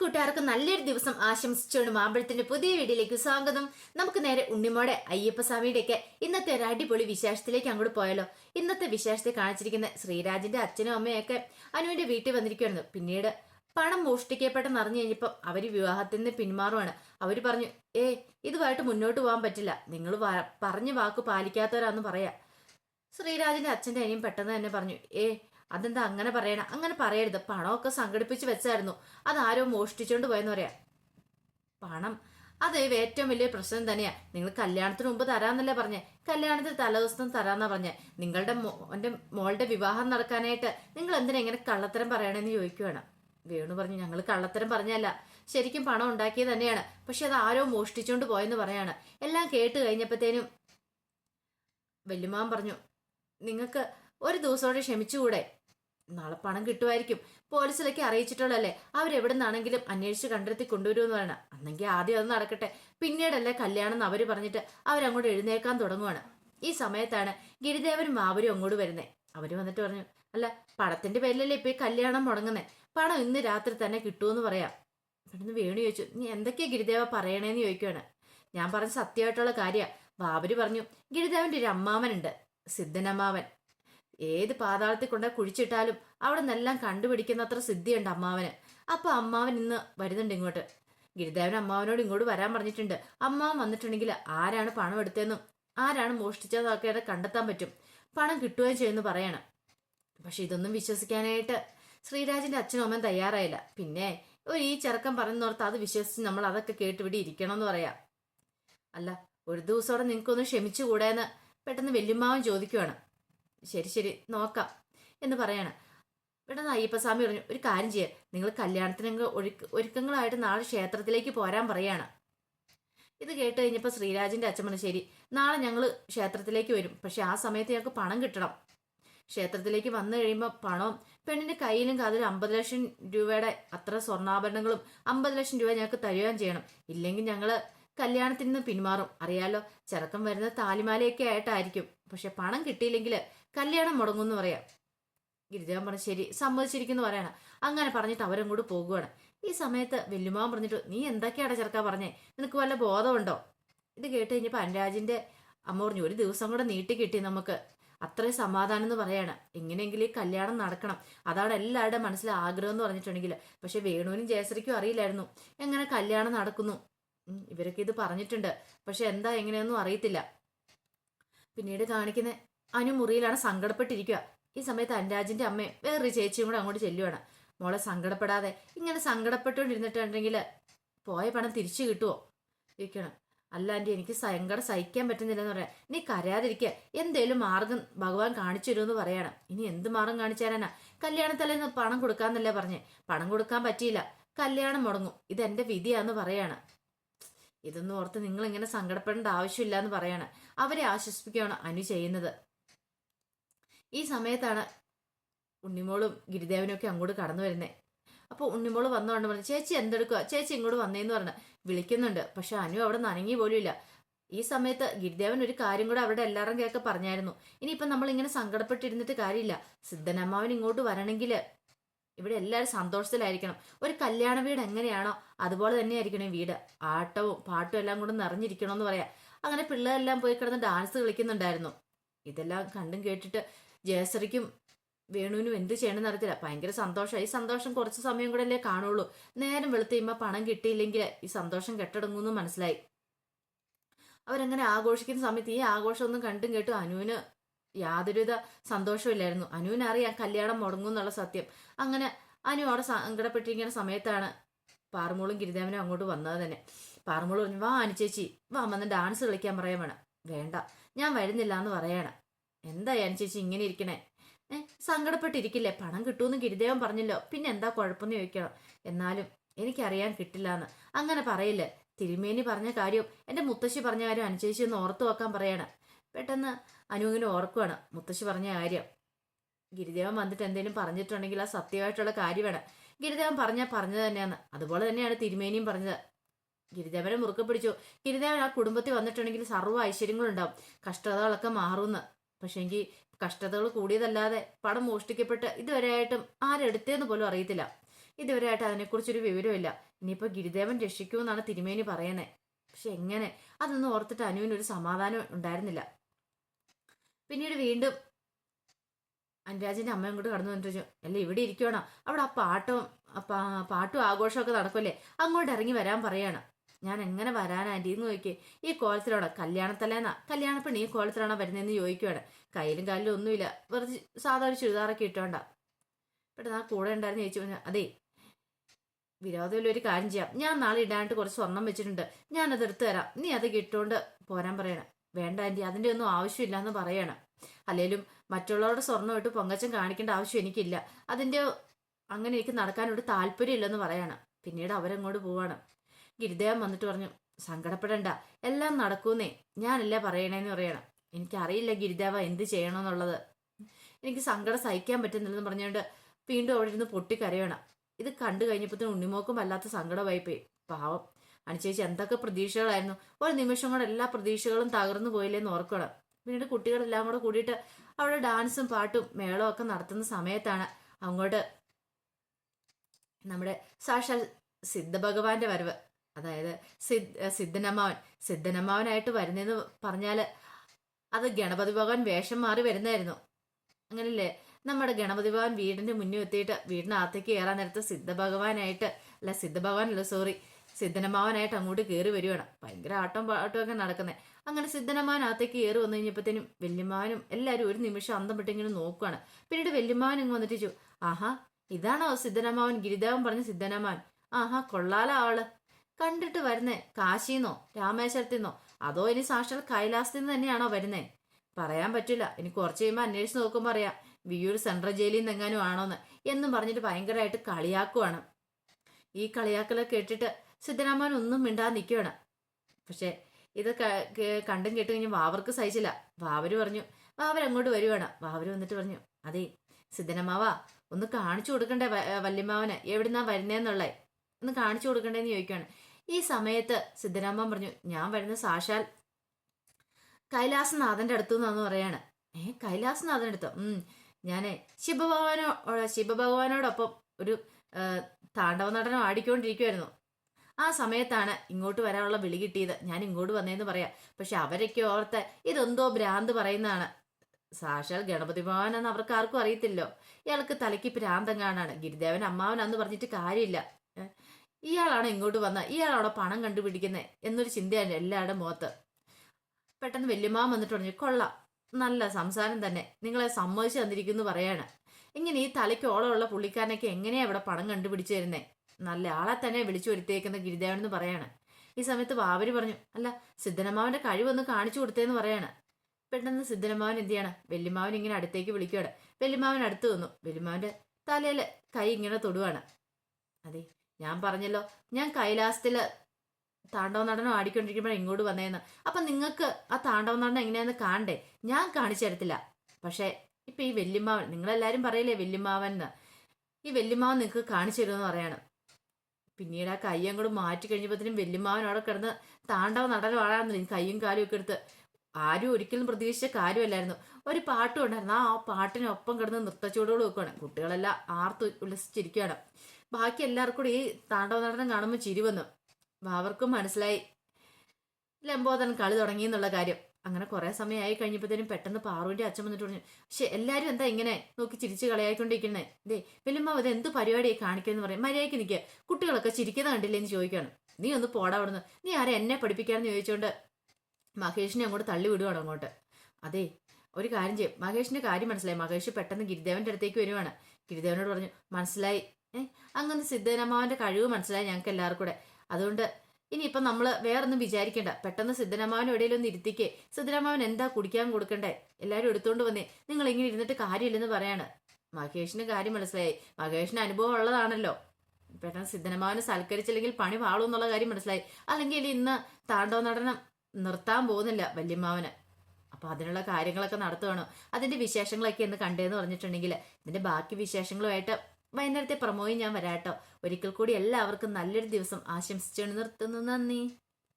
കൂട്ടുകാർക്ക് നല്ലൊരു ദിവസം ആശംസിച്ചുകൊണ്ട് മാമ്പഴത്തിന്റെ പുതിയ വീഡിയോയിലേക്ക് സ്വാഗതം. നമുക്ക് നേരെ ഉണ്ണിമോടെ അയ്യപ്പസ്വാമിയുടെയൊക്കെ ഇന്നത്തെ ഒരു അടിപൊളി വിശേഷത്തിലേക്ക് അങ്ങോട്ട് പോയാലോ. ഇന്നത്തെ വിശേഷത്തെ കാണിച്ചിരിക്കുന്ന ശ്രീരാജിന്റെ അച്ഛനും അമ്മയൊക്കെ അനുവിന്റെ വീട്ടിൽ വന്നിരിക്കുവായിരുന്നു. പിന്നീട് പണം മോഷ്ടിക്കപ്പെട്ടെന്ന് അറിഞ്ഞു കഴിഞ്ഞപ്പോൾ അവർ വിവാഹത്തിൽ നിന്ന് പിന്മാറുവാണ്. അവർ പറഞ്ഞു ഏ ഇതുമായിട്ട് മുന്നോട്ട് പോകാൻ പറ്റില്ല. നിങ്ങൾ പറഞ്ഞ വാക്ക് പാലിക്കാത്തവരാന്ന് പറയാ. ശ്രീരാജിന്റെ അച്ഛന്റെ അനിയും പെട്ടെന്ന് തന്നെ പറഞ്ഞു ഏ അതെന്താ അങ്ങനെ പറയണ? അങ്ങനെ പറയരുത്. പണമൊക്കെ സംഘടിപ്പിച്ച് വെച്ചായിരുന്നു. അതാരോ മോഷ്ടിച്ചോണ്ട് പോയെന്ന് പറയാ. പണം? അത് ഏറ്റവും വലിയ പ്രശ്നം തന്നെയാ. നിങ്ങൾ കല്യാണത്തിന് മുമ്പ് തരാന്നല്ലേ പറഞ്ഞേ. കല്യാണത്തിന് തലേദിവസം തരാന്നാ പറഞ്ഞേ. നിങ്ങളുടെ മോന്റെ മോളുടെ വിവാഹം നടക്കാനായിട്ട് നിങ്ങൾ എന്തിനാ ഇങ്ങനെ കള്ളത്തരം പറയണെന്ന് ചോദിക്കുവാണ്. വേണു പറഞ്ഞു ഞങ്ങൾ കള്ളത്തരം പറഞ്ഞല്ല. ശരിക്കും പണം ഉണ്ടാക്കിയത് തന്നെയാണ്. പക്ഷെ അത് ആരോ മോഷ്ടിച്ചോണ്ട് പോയെന്ന് പറയാണ്. എല്ലാം കേട്ട് കഴിഞ്ഞപ്പോഴത്തേനും വല്യമാൻ പറഞ്ഞു നിങ്ങൾക്ക് ഒരു ദിവസത്തോടെ ക്ഷമിച്ചുകൂടെ? നാളെ പണം കിട്ടുമായിരിക്കും. പോലീസിലേക്ക് അറിയിച്ചിട്ടുള്ളല്ലേ അവരെവിടെ നിന്നാണെങ്കിലും അന്വേഷിച്ച് കണ്ടെത്തി കൊണ്ടുവരുമെന്ന് പറയണം അന്നെങ്കിൽ ആദ്യം അത് നടക്കട്ടെ. പിന്നീടല്ലേ കല്യാണം എന്ന് അവർ പറഞ്ഞിട്ട് അവരങ്ങോട്ട് എഴുന്നേക്കാൻ തുടങ്ങുവാണ്. ഈ സമയത്താണ് ഗിരിദേവനും മാവരും അങ്ങോട്ട് വരുന്നത് അവർ വന്നിട്ട് പറഞ്ഞു അല്ല പണത്തിന്റെ പേരിലല്ലേ ഇപ്പൊ ഈ കല്യാണം മുടങ്ങുന്നേ? പണം ഇന്ന് രാത്രി തന്നെ കിട്ടുമെന്ന് പറയാം. പെട്ടെന്ന് വേണു ചോദിച്ചു നീ എന്തൊക്കെയാ ഗിരിദേവ പറയണേന്ന് ചോദിക്കുവാണ്. ഞാൻ പറഞ്ഞ സത്യമായിട്ടുള്ള കാര്യ. ബാബരി പറഞ്ഞു ഗിരിദേവന്റെ ഒരു അമ്മാവനുണ്ട്. സിദ്ധനമ്മാവൻ. ഏത് പാതാളത്തിൽ കൊണ്ടാ കുഴിച്ചിട്ടാലും അവിടെ നിന്നെല്ലാം കണ്ടുപിടിക്കുന്ന അത്ര സിദ്ധിയുണ്ട് അമ്മാവന്. അപ്പൊ അമ്മാവൻ ഇന്ന് വരുന്നുണ്ട് ഇങ്ങോട്ട്. ഗിരിദേവൻ അമ്മാവനോട് ഇങ്ങോട്ട് വരാൻ പറഞ്ഞിട്ടുണ്ട്. അമ്മാവൻ വന്നിട്ടുണ്ടെങ്കിൽ ആരാണ് പണം എടുത്തതെന്നും ആരാണ് മോഷ്ടിച്ചതൊക്കെ കണ്ടെത്താൻ പറ്റും. പണം കിട്ടുകയും ചെയ്യുമെന്ന് പറയണം. പക്ഷെ ഇതൊന്നും വിശ്വസിക്കാനായിട്ട് ശ്രീരാജിന്റെ അച്ഛനും അമ്മയും തയ്യാറായില്ല. പിന്നെ ഒരു ഈ ചെറുക്കം പറഞ്ഞോർത്ത് അത് വിശ്വസിച്ച് നമ്മൾ അതൊക്കെ കേട്ടുപിടി ഇരിക്കണം എന്ന് പറയാം. അല്ല ഒരു ദിവസത്തോടെ നിങ്ങൾക്കൊന്ന് ക്ഷമിച്ചുകൂടെന്ന് പെട്ടെന്ന് വല്യമ്മാവൻ ചോദിക്കുവാണ്. ശരി ശരി നോക്കാം എന്ന് പറയാണ്. പെട്ടെന്ന് അയ്യപ്പസ്വാമി പറഞ്ഞു ഒരു കാര്യം ചെയ്യുക നിങ്ങൾ കല്യാണത്തിന് ഒരുക്ക ഒരുക്കങ്ങളായിട്ട് നാളെ ക്ഷേത്രത്തിലേക്ക് പോരാൻ പറയാണ്. ഇത് കേട്ട് കഴിഞ്ഞപ്പോൾ ശ്രീരാജിന്റെ അച്ഛൻ പറഞ്ഞു ശരി നാളെ ഞങ്ങൾ ക്ഷേത്രത്തിലേക്ക് വരും പക്ഷെ ആ സമയത്ത് ഞങ്ങൾക്ക് പണം കിട്ടണം. ക്ഷേത്രത്തിലേക്ക് വന്നു കഴിയുമ്പോൾ പണവും പെണ്ണിന്റെ കയ്യിലും കാതിലും അമ്പത് ലക്ഷം രൂപയുടെ അത്ര സ്വർണാഭരണങ്ങളും അമ്പത് ലക്ഷം രൂപ ഞങ്ങൾക്ക് തരുകയും ചെയ്യണം. ഇല്ലെങ്കിൽ ഞങ്ങൾ കല്യാണത്തിൽ നിന്ന് പിന്മാറും. അറിയാലോ ചെറുക്കം വരുന്ന താലിമാലയൊക്കെ ആയിട്ടായിരിക്കും. പക്ഷെ പണം കിട്ടിയില്ലെങ്കിൽ കല്യാണം മുടങ്ങുമെന്ന് പറയാം. ഗിരിജാൻ പറഞ്ഞു ശരി സമ്മതിച്ചിരിക്കുന്നു പറയണം. അങ്ങനെ പറഞ്ഞിട്ട് അവരങ്ങോട്ട് പോകുവാണ്. ഈ സമയത്ത് വെല്ലുമാൻ പറഞ്ഞിട്ട് നീ എന്തൊക്കെയാണ് ചെറുക്ക പറഞ്ഞേ? നിനക്ക് വല്ല ബോധമുണ്ടോ ഇത് കേട്ട് കഴിഞ്ഞപ്പോൾ അനുരാജിന്റെ അമ്മ പറഞ്ഞു ഒരു ദിവസം കൂടെ നീട്ടി കിട്ടി നമുക്ക്. അത്രയും സമാധാനം എന്ന് പറയാണ്. എങ്ങനെയെങ്കിലും ഈ കല്യാണം നടക്കണം. അതാണ് എല്ലാവരുടെ മനസ്സിൽ ആഗ്രഹം എന്ന് പറഞ്ഞിട്ടുണ്ടെങ്കിൽ. പക്ഷെ വേണുവിനും ജയശ്രീക്കും അറിയില്ലായിരുന്നു. എങ്ങനെ കല്യാണം നടക്കുന്നു? ഇവരൊക്കെ ഇത് പറഞ്ഞിട്ടുണ്ട്. പക്ഷെ എന്താ എങ്ങനെയൊന്നും അറിയത്തില്ല. പിന്നീട് കാണിക്കുന്ന അനു മുറിയിലാണ് സങ്കടപ്പെട്ടിരിക്കുക. ഈ സമയത്ത് അനുരാജിന്റെ അമ്മയും വേറൊരു ചേച്ചിയും കൂടെ അങ്ങോട്ട് ചെല്ലുവാണ്. മോളെ സങ്കടപ്പെടാതെ ഇങ്ങനെ സങ്കടപ്പെട്ടുകൊണ്ടിരുന്നിട്ടുണ്ടെങ്കിൽ പോയ പണം തിരിച്ചു കിട്ടുമോ ഇരിക്കണം അല്ല ആന്റി എനിക്ക് സങ്കടം സഹിക്കാൻ പറ്റുന്നില്ലെന്ന് പറയാം. നീ കരയാതിരിക്കുക എന്തേലും മാർഗം ഭഗവാൻ കാണിച്ചു തരുമെന്ന് പറയണം. ഇനി എന്ത് മാർഗം കാണിച്ചു തരാനാ കല്യാണത്തലേന്ന് പണം കൊടുക്കാന്നല്ലേ പറഞ്ഞേ. പണം കൊടുക്കാൻ പറ്റിയില്ല. കല്യാണം മുടങ്ങും. ഇതെന്റെ വിധിയാന്ന് പറയാണ്. ഇതൊന്നും ഓർത്ത് നിങ്ങൾ ഇങ്ങനെ സങ്കടപ്പെടേണ്ട ആവശ്യമില്ല എന്ന് പറയാണ്. അവരെ ആശ്വസിപ്പിക്കുകയാണ് അനു ചെയ്യുന്നത്. ഈ സമയത്താണ് ഉണ്ണിമോളും ഗിരിദേവനും ഒക്കെ അങ്ങോട്ട് കടന്നു വരുന്നത് അപ്പോൾ ഉണ്ണിമോൾ വന്നുകൊണ്ട് പറഞ്ഞു ചേച്ചി എന്തെടുക്കുക ചേച്ചി ഇങ്ങോട്ട് വന്നേന്ന് പറഞ്ഞു. വിളിക്കുന്നുണ്ട്. പക്ഷെ അനു അവിടെ നനങ്ങി പോലുമില്ല. ഈ സമയത്ത് ഗിരിദേവൻ ഒരു കാര്യം കൂടെ അവിടെ എല്ലാവരും കേൾക്കെ പറഞ്ഞായിരുന്നു. ഇനിയിപ്പം നമ്മൾ ഇങ്ങനെ സങ്കടപ്പെട്ടിരുന്നിട്ട് കാര്യമില്ല. സിദ്ധനമ്മാവൻ ഇങ്ങോട്ട് വരണമെങ്കിൽ ഇവിടെ എല്ലാവരും സന്തോഷത്തിലായിരിക്കണം. ഒരു കല്യാണ വീട് എങ്ങനെയാണോ അതുപോലെ തന്നെയായിരിക്കണം വീട്. ആട്ടവും പാട്ടും എല്ലാം കൂടെ നിറഞ്ഞിരിക്കണം എന്ന് പറയാം. അങ്ങനെ പിള്ളേരെല്ലാം പോയി കിടന്ന് ഡാൻസ് കളിക്കുന്നുണ്ടായിരുന്നു. ഇതെല്ലാം കണ്ടും കേട്ടിട്ട് ജയശ്രീക്കും വേണുവിനും എന്ത് ചെയ്യണമെന്ന് അറിയത്തില്ല. ഭയങ്കര സന്തോഷമായി. ഈ സന്തോഷം കുറച്ച് സമയം കൂടെ അല്ലേ കാണുള്ളൂ. നേരം വെളുത്ത് കഴിയുമ്പോൾ പണം കിട്ടിയില്ലെങ്കിൽ ഈ സന്തോഷം കെട്ടടങ്ങുമെന്ന് മനസ്സിലായി. അവരങ്ങനെ ആഘോഷിക്കുന്ന സമയത്ത് ഈ ആഘോഷമൊന്നും കണ്ടും കേട്ടും അനുവിന് യാതൊരുവിധ സന്തോഷമില്ലായിരുന്നു. അനുവിന് അറിയാം കല്യാണം മുടങ്ങും എന്നുള്ള സത്യം. അങ്ങനെ അനു അവിടെ സങ്കടപ്പെട്ടിരിക്കുന്ന സമയത്താണ് പാറമോളും ഗിരിദേവനും അങ്ങോട്ട് വന്നത് തന്നെ. പാറമോൾ പറഞ്ഞു വാ അനുചേച്ചി വാ വന്ന് ഡാൻസ് കളിക്കാൻ പറയാൻ വേണം. വേണ്ട. ഞാൻ വരുന്നില്ല എന്ന് പറയണം. എന്താ ചേച്ചി ഇങ്ങനെ ഇരിക്കണേ? ഏഹ് സങ്കടപ്പെട്ടിരിക്കില്ലേ? പണം കിട്ടുമെന്ന് ഗിരിദേവൻ പറഞ്ഞല്ലോ. പിന്നെ എന്താ കുഴപ്പമെന്ന് ചോദിക്കണം. എന്നാലും എനിക്കറിയാൻ കിട്ടില്ല എന്ന് അങ്ങനെ പറയില്ലേ? തിരുമേനി പറഞ്ഞ കാര്യവും എന്റെ മുത്തശ്ശി പറഞ്ഞ കാര്യം അനുചേച്ചി ഒന്ന് ഓർത്തു വെക്കാൻ പറയാണ്. പെട്ടെന്ന് അനുവിനെ ഓർക്കുവാണ് മുത്തശ്ശി പറഞ്ഞ കാര്യം. ഗിരിദേവൻ വന്നിട്ട് എന്തെങ്കിലും പറഞ്ഞിട്ടുണ്ടെങ്കിൽ ആ സത്യമായിട്ടുള്ള കാര്യമാണ്. ഗിരിദേവൻ പറഞ്ഞാൽ പറഞ്ഞത് തന്നെയാണ് അതുപോലെ തന്നെയാണ് തിരുമേനിയും പറഞ്ഞത്. ഗിരിദേവനെ മുറുക്കെ പിടിച്ചു. ഗിരിദേവൻ ആ കുടുംബത്തിൽ വന്നിട്ടുണ്ടെങ്കിൽ സർവ ഐശ്വര്യങ്ങളുണ്ടാവും. കഷ്ടതകളൊക്കെ മാറുമെന്ന് പക്ഷേങ്കിൽ കഷ്ടതകൾ കൂടിയതല്ലാതെ പണം മോഷ്ടിക്കപ്പെട്ട് ഇതുവരെയായിട്ടും ആരെടുത്തേന്ന് പോലും അറിയത്തില്ല. ഇതുവരെയായിട്ട് അതിനെക്കുറിച്ചൊരു വിവരമില്ല ഇനിയിപ്പോൾ ഗിരിദേവൻ രക്ഷിക്കുമെന്നാണ് തിരുമേനി പറയുന്നത് പക്ഷെ എങ്ങനെ? അതൊന്നും ഓർത്തിട്ട് അനുവിന് ഒരു സമാധാനം ഉണ്ടായിരുന്നില്ല. പിന്നീട് വീണ്ടും അനുരാജിന്റെ അമ്മയും കൂടെ കടന്നു വന്നിട്ട് അല്ല ഇവിടെ ഇരിക്കുവാണോ? അവിടെ ആ പാട്ടും പാട്ടും ആഘോഷമൊക്കെ നടക്കുമല്ലേ അങ്ങോട്ട് ഇറങ്ങി വരാൻ പറയാണ്. ഞാൻ എങ്ങനെ വരാൻ ആന്റി എന്ന് ചോദിക്കേ ഈ കോലത്തിലാണോ? കല്യാണത്തലേന്നാ? കല്യാണപ്പെണ്ണി ഈ കോലത്തിലാണോ വരുന്നതെന്ന് ചോദിക്കുവാണ്. കയ്യിലും കാലിലും ഒന്നുമില്ല. വെറുതെ സാധാ ഒരു ചുരിദാറൊക്കെ ഇട്ടോണ്ടാ. പെട്ടെന്ന് ആ കൂടെ ഉണ്ടായിരുന്നു ചോദിച്ചു പറഞ്ഞു അതെ ഒരു കാര്യം ചെയ്യാം. ഞാൻ നാളെ ഇടാനായിട്ട് കുറച്ച് സ്വർണം വെച്ചിട്ടുണ്ട്. ഞാനത് എടുത്തു തരാം. നീ അത് ഇട്ടുകൊണ്ട് പോരാൻ പറയണം. വേണ്ട ആന്റി അതിന്റെ ഒന്നും ആവശ്യമില്ല എന്ന് പറയണം. അല്ലെങ്കിലും മറ്റുള്ളവരുടെ സ്വർണമായിട്ട് പൊങ്കച്ചം കാണിക്കേണ്ട ആവശ്യം എനിക്കില്ല. അതിന്റെ അങ്ങനെ എനിക്ക് നടക്കാനൊരു താല്പര്യമില്ലെന്ന് പറയണം. പിന്നീട് അവരങ്ങോട്ട് പോവാണ്. ഗിരിദേവൻ വന്നിട്ട് പറഞ്ഞു സങ്കടപ്പെടണ്ട എല്ലാം നടക്കൂന്നേ. ഞാനല്ലേ പറയണേന്ന് പറയണം. എനിക്കറിയില്ല ഗിരിദേവ എന്ത് ചെയ്യണമെന്നുള്ളത് എനിക്ക് സങ്കടം സഹിക്കാൻ പറ്റുന്നില്ലെന്ന് പറഞ്ഞുകൊണ്ട് വീണ്ടും അവിടെ ഇരുന്ന് പൊട്ടിക്കരയണം. ഇത് കണ്ടു കഴിഞ്ഞപ്പോഴത്തേനും ഉണ്ണിമോക്കും വല്ലാത്ത സങ്കടമായി പോയി പാവം. അനുചേച്ചി എന്തൊക്കെ പ്രതീക്ഷകളായിരുന്നു. ഒരു നിമിഷം കൂടെ എല്ലാ പ്രതീക്ഷകളും തകർന്നു പോയില്ലേന്ന് ഓർക്കണം. പിന്നീട് കുട്ടികളെല്ലാം കൂടെ കൂടിയിട്ട് അവിടെ ഡാൻസും പാട്ടും മേളവും ഒക്കെ നടത്തുന്ന സമയത്താണ് അങ്ങോട്ട് നമ്മുടെ സാക്ഷാൽ സിദ്ധഭഗവാന്റെ വരവ്. അതായത് സിദ്ധ സിദ്ധനമ്മാവൻ. സിദ്ധനമ്മാവനായിട്ട് വരുന്നതെന്ന് പറഞ്ഞാൽ അത് ഗണപതി ഭഗവാൻ വേഷം മാറി വരുന്നതായിരുന്നു. അങ്ങനല്ലേ? നമ്മുടെ ഗണപതി ഭഗവാൻ വീടിന്റെ മുന്നിൽ എത്തിയിട്ട് വീടിനകത്തേക്ക് കയറാൻ നേരത്ത് സിദ്ധഭഗവാനായിട്ട് അല്ല സിദ്ധഭഗവാനല്ല സോറി സിദ്ധനമ്മാവനായിട്ട് അങ്ങോട്ട് കയറി വരുവാണ്. ഭയങ്കര ആട്ടം പാട്ടും ഒക്കെ നടക്കുന്നത് അങ്ങനെ സിദ്ധനമ്മാവനകത്തേക്ക് കയറി വന്നു കഴിഞ്ഞപ്പോഴത്തേനും വല്യമ്മാവനും എല്ലാവരും ഒരു നിമിഷം അന്തം വിട്ടിങ്ങനെ നോക്കുകയാണ് പിന്നീട് വല്യമ്മാവൻ ഇങ്ങ് വന്നിട്ട് ആഹാ ഇതാണോ സിദ്ധനമ്മാവൻ? ഗിരിദേവൻ പറഞ്ഞ സിദ്ധനമാവൻ ആഹാ കൊള്ളാല ആൾ കണ്ടിട്ട് വരുന്നേ? കാശിന്നോ? രാമേശ്വരത്തിന്നോ? അതോ ഇനി സാക്ഷാൽ കൈലാസത്തിൽ നിന്ന് തന്നെയാണോ വരുന്നേ? പറയാൻ പറ്റില്ല. ഇനി കുറച്ച് കഴിയുമ്പോൾ അന്വേഷിച്ച് നോക്കുമ്പോൾ അറിയാം. വിയൂർ സെൻട്രൽ ജയിലിൽ നിന്ന് എങ്ങാനും ആണോന്ന്. എന്നും പറഞ്ഞിട്ട് ഭയങ്കരമായിട്ട് കളിയാക്കുവാണ്. ഈ കളിയാക്കലൊക്കെ കേട്ടിട്ട് സിദ്ധരാമൻ ഒന്നും മിണ്ടാതെ നിൽക്കുകയാണ് പക്ഷേ ഇത് കണ്ടും കേട്ട് കഴിഞ്ഞ് വാവർക്ക് സഹിച്ചില്ല. വാവര് പറഞ്ഞു വാവർ അങ്ങോട്ട് വരുവാണ്. വാവര് വന്നിട്ട് പറഞ്ഞു അതെ സിദ്ധനമാവ ഒന്ന് കാണിച്ചു കൊടുക്കണ്ടേ വ- വല്യമ്മാവന്? എവിടുന്നാ വരുന്നേന്നുള്ളേ? ഒന്ന് കാണിച്ചു കൊടുക്കണ്ടേന്ന് ചോദിക്കുകയാണ് ഈ സമയത്ത് സിദ്ധരാമൻ പറഞ്ഞു ഞാൻ വരുന്ന സാക്ഷാൽ കൈലാസനാഥന്റെ അടുത്തു നിന്നാന്ന് പറയാണ്. ഏ കൈലാസനാഥന്റെ അടുത്തോ? ഉം ഞാനേ ശിവഭഗവാനോ ശിവഭഗവാനോടൊപ്പം ഒരു താണ്ഡവ നടനം ആടിക്കൊണ്ടിരിക്കുമായിരുന്നു ആ സമയത്താണ് ഇങ്ങോട്ട് വരാനുള്ള വിളി കിട്ടിയത്. ഞാൻ ഇങ്ങോട്ട് വന്നേന്ന് പറയാം. പക്ഷെ അവരൊക്കെ ഓർത്ത് ഇതെന്തോ ഭ്രാന്ത് പറയുന്നതാണ്. സാക്ഷാൽ ഗണപതി ഭവൻ എന്ന് അവർക്ക് ആർക്കും അറിയത്തില്ലോ. ഇയാൾക്ക് തലയ്ക്ക് ഭ്രാന്തങ്ങാനാണ് ഗിരിദേവൻ അമ്മാവനാന്ന് പറഞ്ഞിട്ട് കാര്യമില്ല. ഇയാളാണ് ഇങ്ങോട്ട് വന്ന ഇയാളവിടെ പണം കണ്ടുപിടിക്കുന്നത് എന്നൊരു ചിന്തയാണ് എല്ലാവരുടെ മുഖത്ത്. പെട്ടെന്ന് വല്യമ്മാവൻ വന്നിട്ട് പറഞ്ഞു കൊള്ളാം. നല്ല സംസാരം തന്നെ. നിങ്ങളെ സമ്മതിച്ചു തന്നിരിക്കുന്നു പറയാണ്. ഇങ്ങനെ ഈ തലയ്ക്ക് ഓളമുള്ള പുള്ളിക്കാരനൊക്കെ എങ്ങനെയാ ഇവിടെ പണം കണ്ടുപിടിച്ചു തരുന്നേ? നല്ല ആളെ തന്നെ വിളിച്ചു വരുത്തേക്കുന്ന ഗിരിദേവൻ എന്ന് പറയാണ്. ഈ സമയത്ത് വാവരി പറഞ്ഞു അല്ല സിദ്ധനമാവന്റെ കഴിവൊന്ന് കാണിച്ചു കൊടുത്തേന്ന് പറയാണ്. പെട്ടെന്ന് സിദ്ധനമാവൻ എന്ത് ചെയ്യാണ്? വെല്ലിമാവൻ ഇങ്ങനെ അടുത്തേക്ക് വിളിക്കുകയാണ് വെല്ലിമാവൻ അടുത്ത് വന്നു. വെല്ലിമാവന്റെ തലയിൽ കൈ ഇങ്ങനെ തൊടുവാണ്. അതെ ഞാൻ പറഞ്ഞല്ലോ ഞാൻ കൈലാസത്തിൽ താണ്ഡവ നടനം ആടിക്കൊണ്ടിരിക്കുമ്പോൾ ഇങ്ങോട്ട് വന്നേന്ന്. അപ്പൊ നിങ്ങൾക്ക് ആ താണ്ഡവ നടനം എങ്ങനെയാന്ന് കാണണ്ടേ? ഞാൻ കാണിച്ചു തരത്തില്ല. പക്ഷേ ഇപ്പൊ ഈ വെല്ലുമാവൻ നിങ്ങളെല്ലാരും പറയില്ലേ വെല്ലുമാവൻ എന്ന്? ഈ വെല്ലുമാവൻ നിങ്ങൾക്ക് കാണിച്ചു തരുമെന്ന് പറയാണ്. പിന്നീട് ആ കൈ അങ്ങോട്ട് മാറ്റി കഴിഞ്ഞപ്പോഴത്തേനും വെല്ലുമാവൻ അവിടെ കിടന്ന് താണ്ഡവ നടനമാണെന്ന് കൈയും കാലും ഒക്കെ എടുത്ത്. ആരും ഒരിക്കലും പ്രതീക്ഷിച്ച കാര്യമല്ലായിരുന്നു. ഒരു പാട്ടും ഉണ്ടായിരുന്നു. ആ പാട്ടിനൊപ്പം കിടന്ന് നൃത്തച്ചുവടുകൾ വെക്കുകയാണ് കുട്ടികളെല്ലാം ആർത്തു ഉല്ലസിച്ചിരിക്കുകയാണ്. ബാക്കി എല്ലാവർക്കും കൂടി ഈ താണ്ടവ നടനം കാണുമ്പോൾ ചിരി വന്നു. അവർക്കും മനസ്സിലായി. ലംബോദരൻ കളി തുടങ്ങി എന്നുള്ള കാര്യം. അങ്ങനെ കുറെ സമയമായി കഴിഞ്ഞപ്പോഴത്തേനും പെട്ടെന്ന് പാറുവിന്റെ അച്ഛൻ വന്നിട്ട് പറഞ്ഞു പക്ഷെ എല്ലാവരും എന്താ ഇങ്ങനെ നോക്കി ചിരിച്ച് കളയായിക്കൊണ്ടിരിക്കുന്നേ? ദേ വല്യമ്മ ഇത് എന്ത് പരിപാടിയായി കാണിക്കുമെന്ന് പറയും. മര്യാദയ്ക്ക് നിൽക്കുക കുട്ടികളൊക്കെ ചിരിക്കുന്ന കണ്ടില്ലേ എന്ന് ചോദിക്കുകയാണ് നീ ഒന്ന് പോടാ അവിടുന്ന്. നീ ആരെ എന്നെ പഠിപ്പിക്കാന്ന് ചോദിച്ചുകൊണ്ട് മഹേഷിനെ അങ്ങോട്ട് തള്ളി വിടുവാണ് അങ്ങോട്ട്. അതെ ഒരു കാര്യം ചെയ്യും. മഹേഷിന്റെ കാര്യം മനസ്സിലായി. മഹേഷ് പെട്ടെന്ന് ഗിരിദേവന്റെ അടുത്തേക്ക് വരുവാണ്. ഗിരിദേവനോട് പറഞ്ഞു മനസ്സിലായി. അങ്ങനെ സിദ്ധനമ്മാവന്റെ കഴിവ് മനസ്സിലായി ഞങ്ങൾക്ക് എല്ലാവർക്കും കൂടെ. അതുകൊണ്ട് ഇനിയിപ്പം നമ്മൾ വേറൊന്നും വിചാരിക്കേണ്ട. പെട്ടെന്ന് സിദ്ധനമ്മാവൻ എവിടെയെങ്കിലും ഇരുത്തിക്കേ. സിദ്ധനമ്മാവൻ എന്താ കുടിക്കാൻ കൊടുക്കണ്ടേ? എല്ലാവരും എടുത്തുകൊണ്ട് വന്നേ. നിങ്ങൾ ഇങ്ങനെ ഇരുന്നിട്ട് കാര്യമില്ലെന്ന് പറയാണ്. മഹേഷിന് കാര്യം മനസ്സിലായി. മഹേഷിന് അനുഭവം ഉള്ളതാണല്ലോ. പെട്ടെന്ന് സിദ്ധനമ്മാവനെ സൽക്കരിച്ചില്ലെങ്കിൽ പണി പാളും എന്നുള്ള കാര്യം മനസ്സിലായി. അല്ലെങ്കിൽ ഇന്ന് താണ്ടോ നടനം നിർത്താൻ പോകുന്നില്ല വല്യമ്മാവന്. അപ്പൊ അതിനുള്ള കാര്യങ്ങളൊക്കെ നടത്തുവാണോ. അതിന്റെ വിശേഷങ്ങളൊക്കെ ഇന്ന് കണ്ടേന്ന് പറഞ്ഞിട്ടുണ്ടെങ്കിൽ ഇതിന്റെ ബാക്കി വിശേഷങ്ങളുമായിട്ട് വൈകുന്നേരത്തെ പ്രമോയും ഞാൻ വരാട്ടോ ഒരിക്കൽ കൂടി എല്ലാവർക്കും നല്ലൊരു ദിവസം ആശംസിച്ചു നിർത്തുന്നു. നന്ദി.